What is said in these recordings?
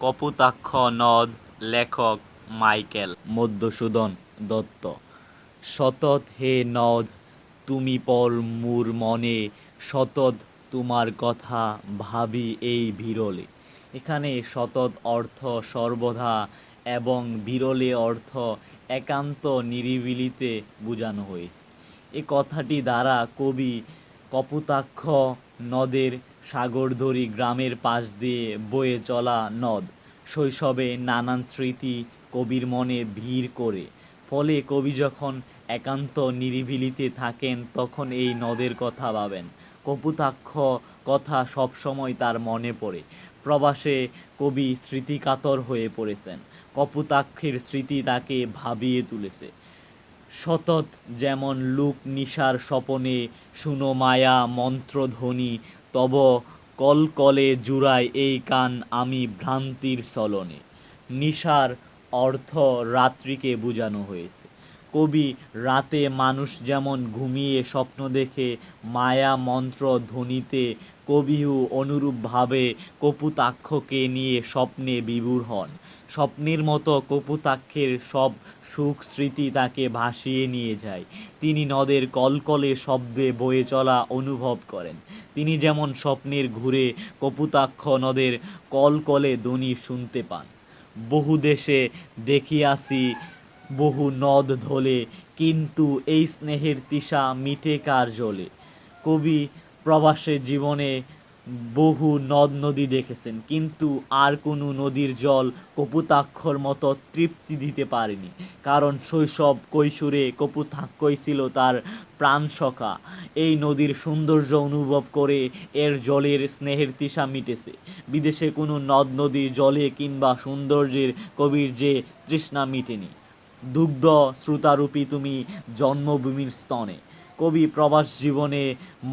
কপোতাক্ষ নদ লেখক মাইকেল মধুসূদন দত্ত। সতত হে নদ, তুমি পর মোর মনে, সতত তোমার কথা ভাবি এই বিরলে। এখানে সতত অর্থ সর্বদা এবং বিরলে অর্থ একান্ত নিরিবিলিতে বোঝানো হয়েছে। এ কথাটি দ্বারা কবি কপোতাক্ষ নদের সাগরধরী গ্রামের পাশ দিয়ে বয়ে চলা নদ। শৈশবে নানান স্মৃতি কবির মনে ভিড় করে। ফলে কবি যখন একান্ত নিরিবিলিতে থাকেন, তখন এই নদের কথা ভাবেন। কপোতাক্ষ কথা সবসময় তার মনে পড়ে। প্রবাসে কবি স্মৃতিকাতর হয়ে পড়েছেন। কপোতাক্ষের স্মৃতি তাকে ভাবিয়ে তুলেছে। সতত যেমন লুক নিশার স্বপনে, শুনো মায়া মন্ত্রধ্বনি তব কলকলে জুড়ায় এই কান আমি ভ্রান্তির চলনে। নিশার অর্থ রাত্রিকে বোঝানো হয়েছে। কবি রাতে মানুষ যেমন ঘুমিয়ে স্বপ্ন দেখে, মায়া মন্ত্র ধ্বনিতে কবিও অনুরূপভাবে কপুতাক্ষকে নিয়ে স্বপ্নে বিভোর হন। স্বপ্নের মতো কপুতাক্ষের সব সুখ স্মৃতি তাকে ভাসিয়ে নিয়ে যায়। তিনি নদের কলকলে শব্দে বয়ে চলা অনুভব করেন। তিনি যেমন স্বপ্নের ঘুরে কপুতাক্ষ নদের কলকলে ধ্বনি শুনতে পান। বহু দেশে দেখিয়াছি, বহু নদ ধলে কিন্তু এই স্নেহের তৃষা মিটে কার জলে? কবি প্রবাসে জীবনে বহু নদ নদী দেখেছেন, কিন্তু আর কোনো নদীর জল কপুতাক্ষর মতো তৃপ্তি দিতে পারেনি। কারণ শৈশব কৈশোরে কপুতাক্ষই ছিল তার প্রাণসখা এই নদীর সৌন্দর্য অনুভব করে এর জলের স্নেহের তৃষা মিটেছে। বিদেশে কোনো নদ নদী, জলে কিংবা সৌন্দর্যের কবির যে তৃষ্ণা মিটেনি। দুগ্ধ শ্রুতারূপী তুমি জন্মভূমির স্তনে। কবি প্রবাস জীবনে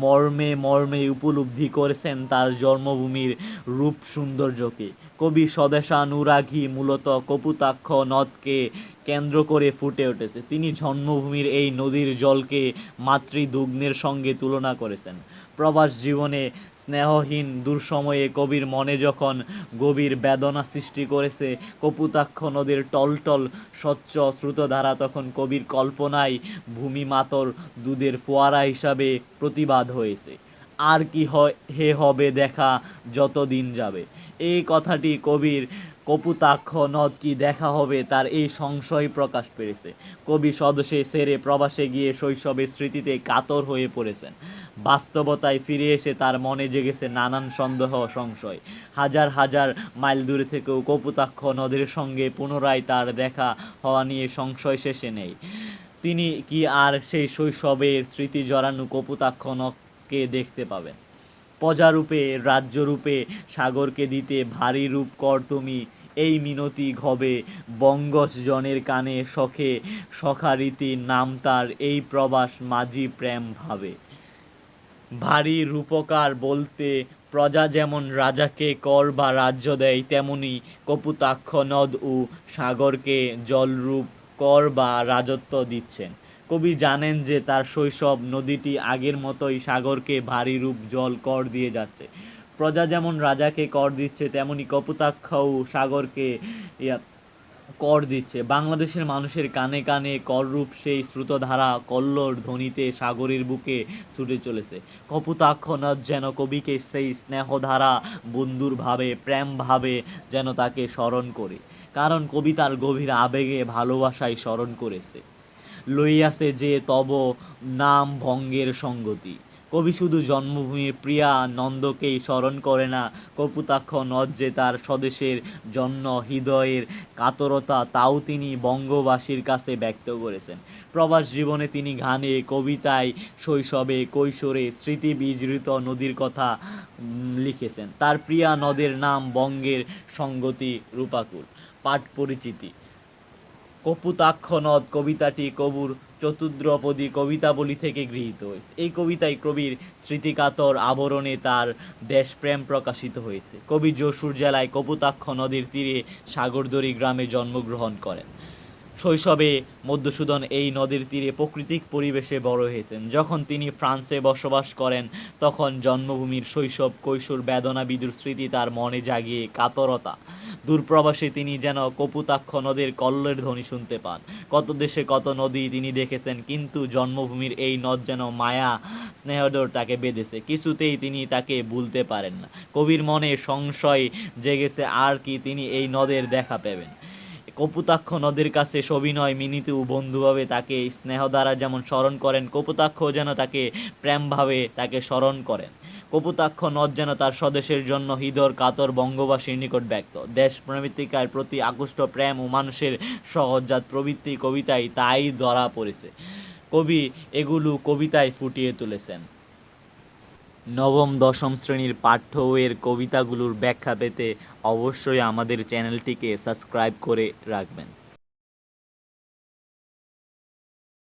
মর্মে মর্মে উপলব্ধি করেছেন তার জন্মভূমির রূপ সৌন্দর্যকে। কবি স্বদেশানুরাগী মূলত কপুতাক্ষ নদকে কেন্দ্র করে ফুটে উঠেছে। তিনি জন্মভূমির এই নদীর জলকে মাতৃদুগ্নের সঙ্গে তুলনা করেছেন। প্রবাস জীবনে স্নেহহীন দুঃসময়ে কবির মনে যখন গভীর বেদনা সৃষ্টি করেছে, কপুতাক্ষ নদীর টলটল স্বচ্ছ স্রোতধারা তখন কবির কল্পনায় ভূমি মাতর দুধের ফোয়ারা হিসাবে প্রতিবাদ হয়েছে। আর কি হে হবে দেখা যত দিন যাবে। এই কথাটি কবির কপুতাক্ষ নদ কি দেখা হবে তার এই সংশয় প্রকাশ পেয়েছে কবি সদস্যে সেরে প্রবাসে গিয়ে শৈশবের স্মৃতিতে কাতর হয়ে পড়েছেন। বাস্তবতায় ফিরে এসে তার মনে জেগেছে নানান সন্দেহ সংশয়। হাজার হাজার মাইল দূরে থেকেও কপুতাক্ষ নদের সঙ্গে পুনরায় তার দেখা হওয়া নিয়ে সংশয় শেষে নেই। তিনি কি আর সেই শৈশবের স্মৃতি জড়ানো কপুতাক্ষ নদকে দেখতে পাবেন? প্রজারূপে, রাজ্যরূপে, সাগরকে দিতে ভারী রূপ কর তুমি এই মিনতি ঘবে বঙ্গস জনের কানে সখে সখারীতি নাম তার এই প্রবাস মাঝি প্রেম ভাবে। ভারী রূপকার বলতে প্রজা যেমন রাজাকে কর বা রাজ্য দেয়, তেমনি কপুতাক্ষ নদ ও সাগরকে জলরূপ কর বা রাজত্ব দিচ্ছেন। কবি জানেন যে তার শৈশব নদীটি আগের মতোই সাগরকে ভারী রূপ জল কর দিয়ে যাচ্ছে। প্রজা যেমন রাজাকে কর দিচ্ছে, তেমনি কপুতাক্ষও সাগরকে, ইয়া, কর দিচ্ছে। বাংলাদেশের মানুষের কানে কানে কররূপ সেই শ্রুতধারা কল্লোর ধ্বনিতে সাগরের বুকে ছুটে চলেছে। কপুতাক্ষ নদ যেন কবিকে সেই স্নেহধারা, বন্ধুর ভাবে, প্রেম ভাবে যেন তাকে স্মরণ করে। কারণ কবিতার গভীর আবেগে ভালোবাসায় স্মরণ করেছে। লইয়াছে যে তব নাম ভঙ্গের সঙ্গতি। কবি শুধু জন্মভূমি প্রিয়া নন্দকেই স্মরণ করে না, কপুতাক্ষ নদ যে তার স্বদেশের জন্য হৃদয়ের কাতরতা তাও তিনি বঙ্গবাসীর কাছে ব্যক্ত করেছেন। প্রবাস জীবনে তিনি গানে, কবিতায়, শৈশবে, কৈশোরে স্মৃতি বিজড়িত নদীর কথা লিখেছেন। তার প্রিয়া নদের নাম বঙ্গের সঙ্গতি রূপাকুল। পাঠ পরিচিতি। কপুতাক্ষ নদ কবিতাটি কবুর চতুদ্রপদী কবিতাবলী থেকে গৃহীত হয়েছে। এই কবিতায় কবির স্মৃতিকাতর আবরণে তার দেশপ্রেম প্রকাশিত হয়েছে। কবি যশোর জেলায় কপুতাক্ষ নদীর তীরে সাগরদড়ি গ্রামে জন্মগ্রহণ করেন। শৈশবে মধুসূদন এই নদীর তীরে প্রাকৃতিক পরিবেশে বড় হয়েছেন। যখন তিনি ফ্রান্সে বসবাস করেন, তখন জন্মভূমির শৈশব কৈশোর বেদনা বিদুর স্মৃতি তার মনে জাগিয়ে কাতরতা দূরপ্রবাসে তিনি যেন কপুতাক্ষ নদের কল্লের ধ্বনি শুনতে পান। কত দেশে কত নদী তিনি দেখেছেন, কিন্তু জন্মভূমির এই নদ যেন মায়া স্নেহডোর তাকে বেঁধেছে। কিছুতেই তিনি তাকে ভুলতে পারেন না। কবির মনে সংশয় জেগেছে, আর কি তিনি এই নদের দেখা পাবেন। কপুতাক্ষ নদীর কাছে সবিনয় মিনিতু বন্ধুভাবে তাকে স্নেহ দ্বারা যেমন স্মরণ করেন কপুতাক্ষ যেন তাকে প্রেমভাবে তাকে স্মরণ করেন। কপুতাক্ষ নদ যেন তার স্বদেশের জন্য হৃদর কাতর বঙ্গবাসীর নিকট ব্যক্ত। দেশ প্রেমিতিকার প্রতি আকৃষ্ট প্রেম ও মানুষের সহজাত প্রবৃত্তি কবিতায় তাই ধরা পড়েছে। কবি এগুলো কবিতায় ফুটিয়ে তুলেছেন। নবম, দশম শ্রেণির পাঠ্য বইয়ের কবিতাগুলোর ব্যাখ্যা পেতে অবশ্যই আমাদের চ্যানেলটিকে সাবস্ক্রাইব করে রাখবেন।